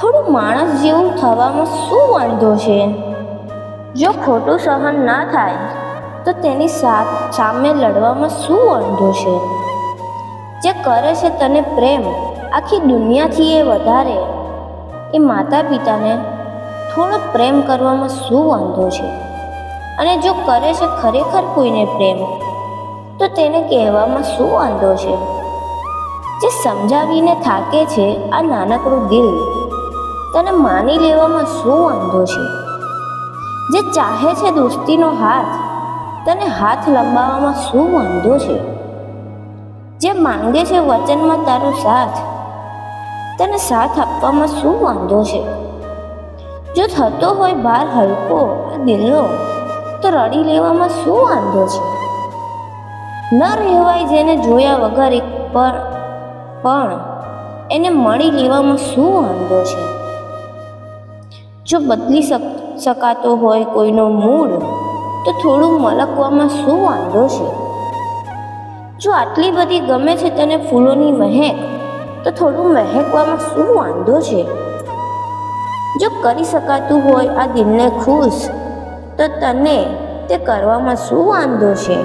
થોડું માણસ જેવું થવામાં શું વાંધો છે? જો ખોટું સહન ના થાય, તો તેની સાથ સામે લડવામાં શું વાંધો છે? જે કરે છે તને પ્રેમ, આખી દુનિયાથી એ વધારે. એ માતા પિતાને થોડો પ્રેમ કરવામાં શું વાંધો છે? અને જો કરે છે ખરેખર કોઈને પ્રેમ, તો તેને કહેવામાં શું વાંધો છે? જે સમજાવીને થાકે છે આ નાનકડું દિલ તને માની લેવામાં શું વાંધો છે? જે ચાહે છે દોસ્તીનો હાથ, તને હાથ લંબાવવામાં શું વાંધો છે? જે માંગે છે વચનમાં તારો સાથ, તને સાથ આપવામાં શું વાંધો છે? જો થતો હોય ભાર હલકો દિલનો, તો રડી લેવામાં શું વાંધો છે? ન રહેવાય જેને જોયા વગર એક પણ પણ એને મળી લેવામાં શું વાંધો છે? જો બદલી શક, શકાતો હોય કોઈનો મૂડ, તો થોડું મલકવામાં શું વાંધો છે? જો આટલી બધી ગમે છે તને ફૂલોની મહેક તો થોડું મહેકવામાં શું વાંધો છે? જો કરી શકાતું હોય આ દિલને ખુશ, તો તને તે કરવામાં શું વાંધો છે?